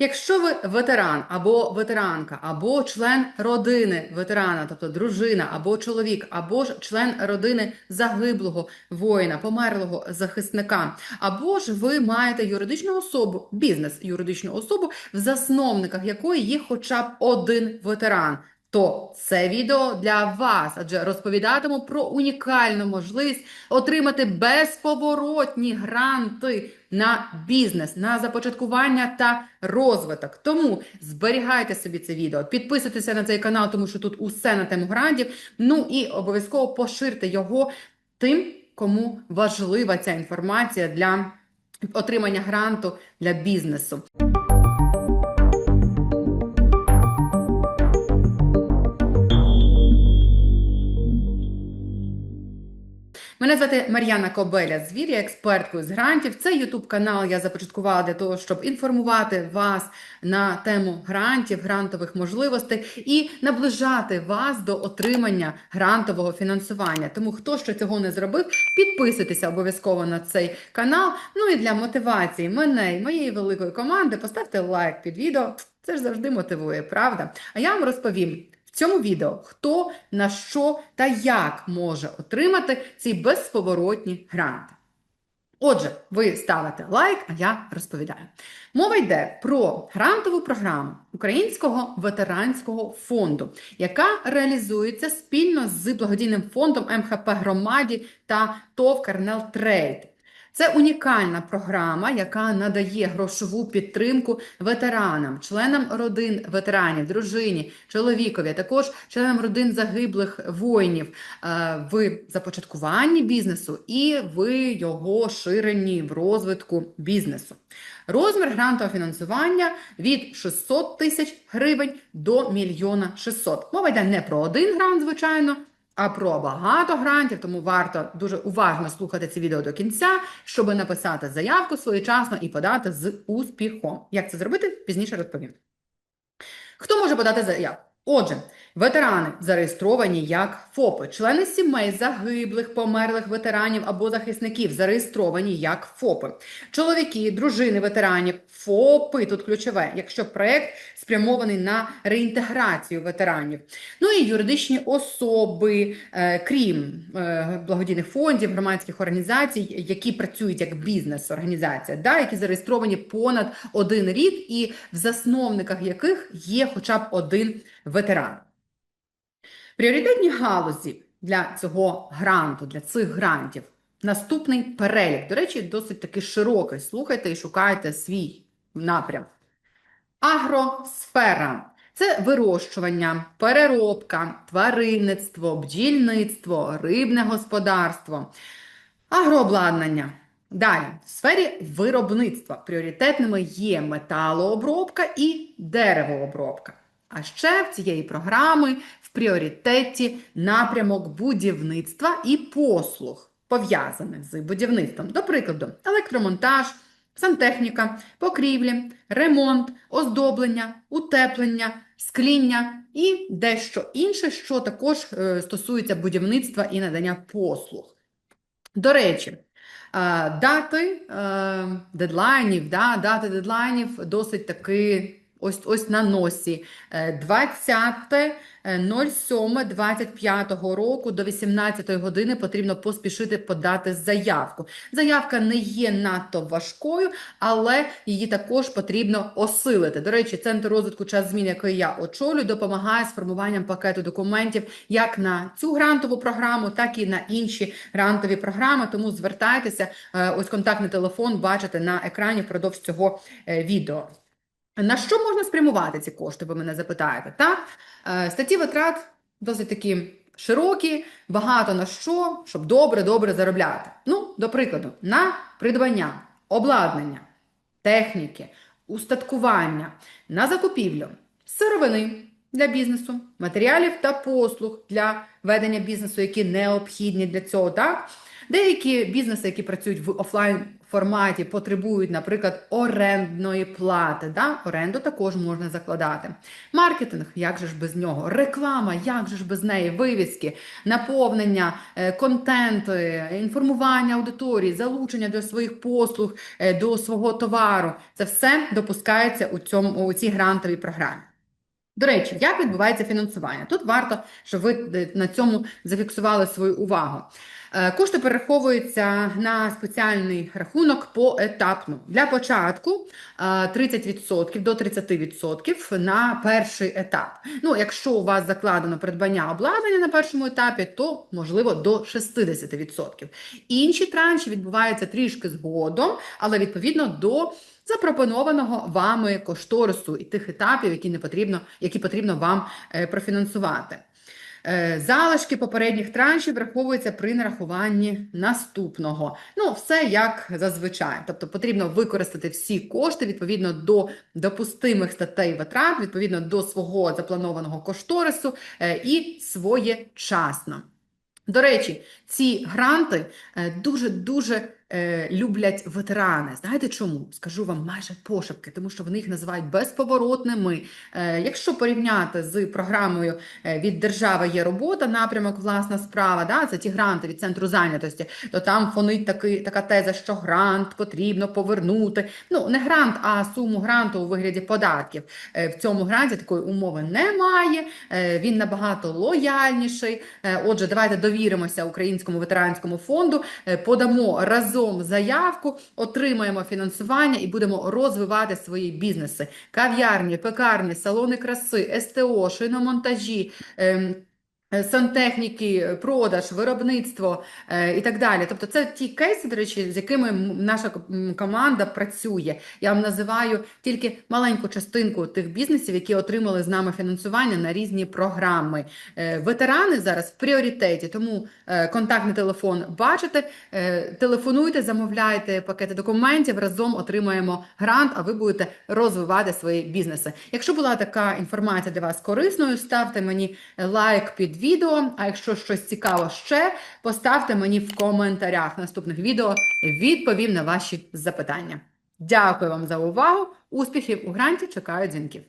Якщо ви ветеран або ветеранка, або член родини ветерана, тобто дружина або чоловік, або ж член родини загиблого воїна, померлого захисника, або ж ви маєте юридичну особу, бізнес юридичну особу, в засновниках якої є хоча б один ветеран. То це відео для вас, адже розповідатиму про унікальну можливість отримати безповоротні гранти на бізнес, на започаткування та розвиток. Тому зберігайте собі це відео, підписуйтеся на цей канал, тому що тут усе на тему грантів. Ну і обов'язково поширте його тим, кому важлива ця інформація для отримання гранту для бізнесу. Мене звати Мар'яна Кобеля Звір, я експерткою з грантів. Це Ютуб канал я започаткувала для того, щоб інформувати вас на тему грантів, грантових можливостей і наближати вас до отримання грантового фінансування. Тому хто ще цього не зробив, підписуйтеся обов'язково на цей канал. Ну і для мотивації мене і моєї великої команди поставте лайк під відео. Це ж завжди мотивує, правда? А я вам розповім. Цьому відео хто на що та як може отримати ці безповоротні гранти. Отже, ви ставите лайк, а я розповідаю. Мова йде про грантову програму Українського ветеранського фонду, яка реалізується спільно з благодійним фондом МХП Громаді та ТОВ Карнел Трейд. Це унікальна програма, яка надає грошову підтримку ветеранам, членам родин ветеранів, дружині, чоловікові, а також членам родин загиблих воїнів е, в започаткуванні бізнесу і в його ширенні в розвитку бізнесу. Розмір грантового фінансування від 600 тисяч гривень до мільйона 600. Мова йде не про один грант, звичайно, а про багато грантів, тому варто дуже уважно слухати це відео до кінця, щоб написати заявку своєчасно і подати з успіхом. Як це зробити, пізніше розповім. Хто може подати заявку? Отже, ветерани зареєстровані як ФОПи, члени сімей загиблих, померлих ветеранів або захисників зареєстровані як ФОПи, чоловіки, дружини ветеранів, ФОПи тут ключове, якщо проект спрямований на реінтеграцію ветеранів. Ну і юридичні особи, е, крім е, благодійних фондів, громадських організацій, які працюють як бізнес-організація, да, які зареєстровані понад один рік, і в засновниках яких є хоча б один ветеран. Пріоритетні галузі для цього гранту, для цих грантів. Наступний перелік. До речі, досить таки широкий. Слухайте і шукайте свій напрям. Агросфера це вирощування, переробка, тваринництво, бджільництво, рибне господарство, агрообладнання. Далі, в сфері виробництва пріоритетними є металообробка і деревообробка. А ще в цієї програми в пріоритеті напрямок будівництва і послуг, пов'язаних з будівництвом. До прикладу, електромонтаж, сантехніка, покрівлі, ремонт, оздоблення, утеплення, скління і дещо інше, що також е, стосується будівництва і надання послуг. До речі, е, дати е, дедлайнів, да, дати дедлайнів досить таки ось ось на носі. Е, 20.07.25 року до 18 години потрібно поспішити подати заявку. Заявка не є надто важкою, але її також потрібно осилити. До речі, центр розвитку час змін, який я очолюю, допомагає з формуванням пакету документів як на цю грантову програму, так і на інші грантові програми. Тому звертайтеся, е, ось контактний телефон бачите на екрані впродовж цього е, відео. На що можна спрямувати ці кошти, ви мене запитаєте? Так? Е, Статті витрат досить такі широкі, багато на що, щоб добре-добре заробляти. Ну, до прикладу, на придбання, обладнання, техніки, устаткування, на закупівлю, сировини для бізнесу, матеріалів та послуг для ведення бізнесу, які необхідні для цього. Так? Деякі бізнеси, які працюють в офлайн форматі потребують, наприклад, орендної плати. Да? Оренду також можна закладати. Маркетинг, як же ж без нього? Реклама, як же ж без неї? Вивіски, наповнення, е, контент, е, інформування аудиторії, залучення до своїх послуг, е, до свого товару. Це все допускається у цьому у цій грантовій програмі. До речі, як відбувається фінансування? Тут варто, щоб ви е, на цьому зафіксували свою увагу. Е, Кошти перераховуються на спеціальний рахунок поетапно. Для початку е, 30% до 30% на перший етап. Ну, якщо у вас закладено придбання обладнання на першому етапі, то можливо до 60%. Інші транші відбуваються трішки згодом, але відповідно до запропонованого вами кошторису і тих етапів, які не потрібно, які потрібно вам е, профінансувати. Е, Залишки попередніх траншів враховуються при нарахуванні наступного. Ну, все як зазвичай. Тобто потрібно використати всі кошти відповідно до допустимих статей витрат, відповідно до свого запланованого кошторису е, і своєчасно. До речі, ці гранти е, дуже-дуже е, люблять ветерани. Знаєте чому? Скажу вам майже пошепки, тому що вони їх називають безповоротними. Е, Якщо порівняти з програмою е, від держави є робота, напрямок власна справа, да, це ті гранти від центру зайнятості, то там фонить таки, така теза, що грант потрібно повернути. Ну, не грант, а суму гранту у вигляді податків. Е, В цьому гранті такої умови немає. Е, Він набагато лояльніший. Е, Отже, давайте довіримося Українському ветеранському фонду, е, подамо разом заявку, отримаємо фінансування і будемо розвивати свої бізнеси: кав'ярні, пекарні, салони краси, СТО, шиномонтажі. е, Сантехніки, продаж, виробництво е, і так далі. Тобто це ті кейси, до речі, з якими наша команда працює. Я вам називаю тільки маленьку частинку тих бізнесів, які отримали з нами фінансування на різні програми. Е, Ветерани зараз в пріоритеті, тому е, контактний телефон бачите. Е, Телефонуйте, замовляйте пакети документів, разом отримаємо грант, а ви будете розвивати свої бізнеси. Якщо була така інформація для вас корисною, ставте мені лайк відео. А якщо щось цікаво ще, поставте мені в коментарях наступних відео. Відповім на ваші запитання. Дякую вам за увагу. Успіхів у гранті. Чекаю дзвінків.